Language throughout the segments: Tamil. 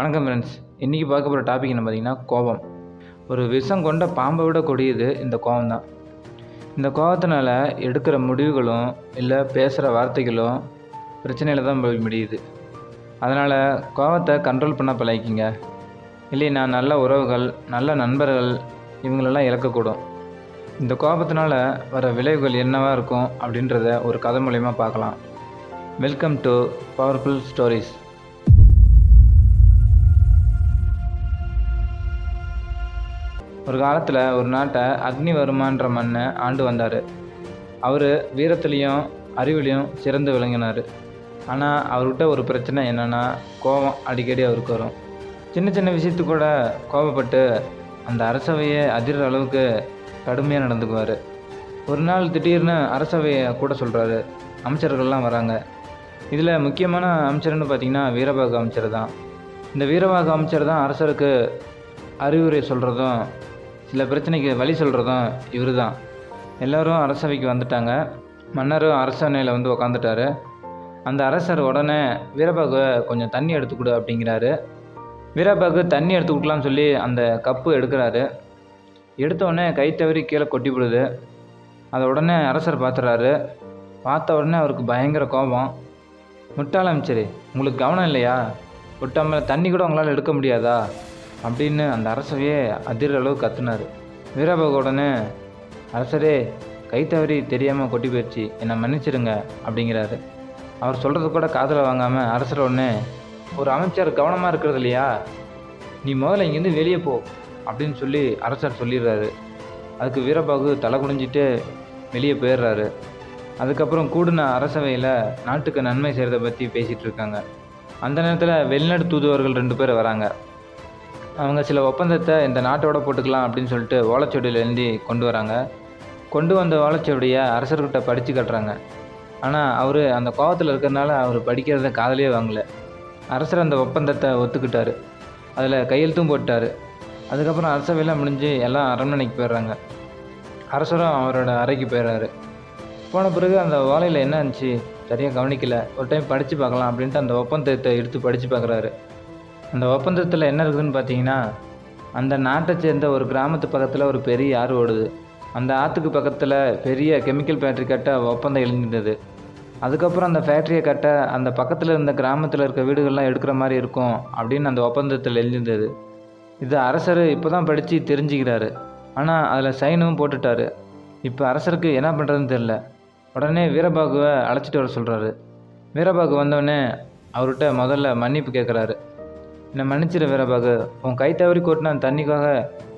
வணக்கம் ஃப்ரெண்ட்ஸ் இன்றைக்கி பார்க்க போகிற டாபிக் என்ன பார்த்தீங்கன்னா கோபம். ஒரு விஷம் கொண்ட பாம்பை விட கொடியது இந்த கோபம் தான் இந்த கோபத்தினால எடுக்கிற முடிவுகளும் இல்லை பேசுகிற வார்த்தைகளும் பிரச்சனையில் தான் போய் முடியுது. அதனால் கோபத்தை கண்ட்ரோல் பண்ண பழகிக்கிங்க. இல்லைன்னா நல்ல உறவுகள் நல்ல நண்பர்கள் இவங்களெல்லாம் இழக்கக்கூடும். இந்த கோபத்தினால வர விளைவுகள் என்னவாக இருக்கும் அப்படின்றத ஒரு கதை மூலயமா பார்க்கலாம். வெல்கம் டு பவர்ஃபுல் ஸ்டோரிஸ் ஒரு காலத்தில் ஒரு நாட்டை அக்னிவர்மான்ற மண்ணை ஆண்டு வந்தார். அவர் வீரத்துலேயும் அறிவுலையும் சிறந்து விளங்கினார். ஆனால் அவர்கிட்ட ஒரு பிரச்சனை என்னென்னா கோபம் அடிக்கடி அவருக்கு வரும். சின்ன சின்ன விஷயத்து கூட கோபப்பட்டு அந்த அரசவையை அதிர்ற அளவுக்கு கடுமையாக நடந்துக்குவார். ஒரு நாள் திடீர்னு அரசவையை கூட சொல்கிறாரு அமைச்சர்கள்லாம் வராங்க. இதில் முக்கியமான அமைச்சர்னு பார்த்தீங்கன்னா வீரபாகு அமைச்சர் தான். இந்த வீரபாகு அமைச்சர் தான் அரசருக்கு அறிவுரை சொல்கிறதும் சில பிரச்சனைக்கு வழி சொல்கிறதும் இவர் தான் எல்லோரும் அரசவைக்கு வந்துட்டாங்க. மன்னரும் அரசணையில் வந்து உக்காந்துட்டாரு. அந்த அரசர் உடனே வீரபாகு கொஞ்சம் தண்ணி எடுத்து கொடு அப்படிங்கிறாரு. வீரபாகு தண்ணி எடுத்து கொடுக்கலாம்னு சொல்லி அந்த கப்பு எடுக்கிறாரு. எடுத்த உடனே கை தவறி கீழே கொட்டி விடுது. அதை உடனே அரசர் பார்த்துறாரு பார்த்த உடனே அவருக்கு பயங்கர கோபம். முட்டாள் உங்களுக்கு கவனம் இல்லையா? விட்டாமல் தண்ணி கூட உங்களால் எடுக்க முடியாதா? அப்படின்னு அந்த அரசவையே அதிர அளவு கத்துனார். வீரபாகு உடனே அரசரே கை தவறி தெரியாமல் கொட்டி போயிடுச்சு என்னை மன்னிச்சிடுங்க அப்படிங்கிறாரு. அவர் சொல்கிறது கூட காதில் வாங்காமல் அரசர் உடனே ஒரு அமைச்சர் கவனமாக இருக்கிறது இல்லையா? நீ முதல்ல இங்கேருந்து வெளியே போ அப்படின்னு சொல்லி அரசர் சொல்லிடுறாரு. அதுக்கு வீரபாகு தலை குடிஞ்சிட்டு வெளியே போயிடுறாரு. அதுக்கப்புறம் கூடின அரசவையில் நாட்டுக்கு நன்மை செய்கிறத பற்றி பேசிகிட்டு இருக்காங்க. அந்த நேரத்தில் வெளிநாடு தூதுவர்கள் ரெண்டு பேர் வராங்க. அவங்க சில ஒப்பந்தத்தை இந்த நாட்டோட போட்டுக்கலாம் அப்படின்னு சொல்லிட்டு ஓலைச்சுவடியில் எழுதி கொண்டு வராங்க. கொண்டு வந்த ஓலைச்சுவடியை அரசர்கிட்ட படித்து கட்டுறாங்க. ஆனால் அவர் அந்த கோபத்தில் இருக்கிறனால அவர் படிக்கிறத காதலே வாங்கலை. அரசர் அந்த ஒப்பந்தத்தை ஒத்துக்கிட்டாரு. அதில் கையெழுத்தும் போட்டார் அதுக்கப்புறம் அரசவையெல்லாம் முடிஞ்சு எல்லாம் அரண்மனைக்கு போயிடுறாங்க. அரசரும் அவரோட அறைக்கு போயிடுறாரு. போன பிறகு அந்த ஓலையில் என்ன இருந்துச்சு? சரியாக கவனிக்கலை. ஒரு டைம் படித்து பார்க்கலாம் அப்படின்ட்டு அந்த ஒப்பந்தத்தை எடுத்து படித்து பார்க்குறாரு. அந்த ஒப்பந்தத்தில் என்ன இருக்குதுன்னு பார்த்தீங்கன்னா அந்த நாட்டை சேர்ந்த ஒரு கிராமத்து பக்கத்தில் ஒரு பெரிய ஆறு ஓடுது. அந்த ஆற்றுக்கு பக்கத்தில் பெரிய கெமிக்கல் ஃபேக்ட்ரி கட்ட ஒப்பந்தம் எழுந்திருந்தது. அதுக்கப்புறம் அந்த ஃபேக்ட்ரியை கட்ட அந்த பக்கத்தில் இருந்த கிராமத்தில் இருக்க வீடுகள்லாம் எடுக்கிற மாதிரி இருக்கும் அப்படின்னு அந்த ஒப்பந்தத்தில் எழுந்திருந்தது. இது அரசர் இப்போ தான் படித்து தெரிஞ்சுக்கிறாரு. ஆனால் அதில் சைனும் போட்டுட்டாரு. இப்போ அரசருக்கு என்ன பண்ணுறதுன்னு தெரில உடனே வீரபாகுவை அழைச்சிட்டு வர சொல்கிறாரு வீரபாகு வந்தோடனே அவர்கிட்ட முதல்ல மன்னிப்பு கேட்குறாரு என்னை மன்னிச்சிட வீரபாகு. உன் கை தவறி கொட்டின தண்ணிக்காக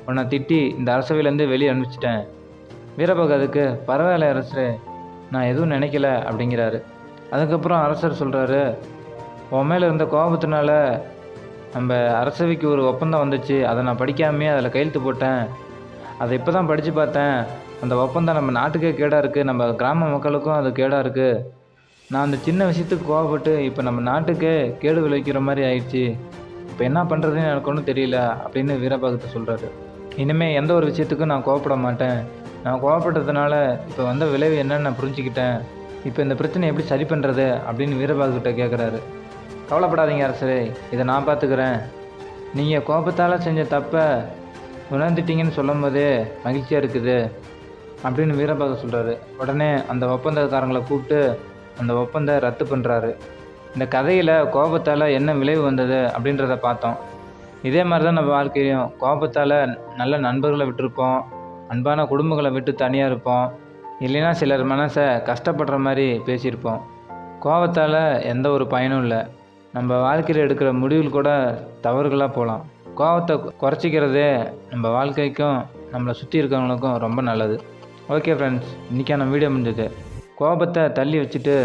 உன்னை திட்டி இந்த அரசவையிலேருந்து வெளியே அனுப்பிச்சிட்டேன். வீரபாகு அதுக்கு பரவாயில்ல அரசரே நான் எதுவும் நினைக்கல அப்படிங்கிறாரு. அதுக்கப்புறம் அரசர் சொல்கிறாரு உன் மேலே இருந்த கோபத்தினால நம்ம அரசவைக்கு ஒரு ஒப்பந்தம் வந்துச்சு. அதை நான் படிக்காமே அதில் கையெழுத்து போட்டேன். அதை இப்போ தான் படித்து பார்த்தேன். அந்த ஒப்பந்தம் நம்ம நாட்டுக்கே கேடாக இருக்குது நம்ம கிராம மக்களுக்கும் அது கேடாக இருக்குது நான் அந்த சின்ன விஷயத்துக்கு கோவப்பட்டு இப்போ நம்ம நாட்டுக்கே கேடு விளைவிக்கிற மாதிரி ஆயிடுச்சு. இப்போ என்ன பண்ணுறதுன்னு எனக்கு ஒன்றும் தெரியல அப்படின்னு வீரபாகத்தை சொல்கிறாரு இனிமேல் எந்த ஒரு விஷயத்துக்கும் நான் கோவப்பட மாட்டேன். நான் கோவப்பட்டதுனால இப்போ வந்த விளைவு என்னன்னு நான் புரிஞ்சுக்கிட்டேன். இப்போ இந்த பிரச்சனை எப்படி சரி பண்ணுறது அப்படின்னு வீரபாகுகிட்ட கேட்குறாரு கவலைப்படாதீங்க அரசரே இதை நான் பார்த்துக்கிறேன் நீங்கள் கோபத்தால் செஞ்ச தப்பை உணர்ந்துட்டீங்கன்னு சொல்லும் போதே மகிழ்ச்சியாக இருக்குது அப்படின்னு வீரபாக சொல்கிறாரு உடனே அந்த ஒப்பந்தக்காரங்களை கூப்பிட்டு அந்த ஒப்பந்த ரத்து பண்ணுறாரு இந்த கதையில் கோபத்தால் என்ன விளைவு வந்தது அப்படின்றத பார்த்தோம். இதே மாதிரி தான் நம்ம வாழ்க்கையும் கோபத்தால் நல்ல நண்பர்களை விட்டுருப்போம் அன்பான குடும்பங்களை விட்டு தனியாக இருப்போம் இல்லைன்னா சிலர் மனசை கஷ்டப்படுற மாதிரி பேசியிருப்போம். கோபத்தால் எந்த ஒரு பயனும் இல்லை. நம்ம வாழ்க்கையில் எடுக்கிற முடிவுகள் கூட தவறுகளாக போகலாம் கோபத்தை குறைச்சிக்கிறதே நம்ம வாழ்க்கைக்கும் நம்மளை சுற்றி இருக்கிறவங்களுக்கும் ரொம்ப நல்லது. ஓகே ஃப்ரெண்ட்ஸ் இன்றைக்கான வீடியோ முடிஞ்சது. கோபத்தை தள்ளி வச்சுட்டு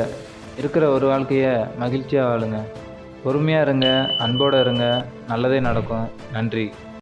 இருக்கிற ஒரு வாழ்க்கையை மகிழ்ச்சியாக வாழுங்க. பொறுமையாக இருங்க அன்போடு இருங்க. நல்லதே நடக்கும். நன்றி.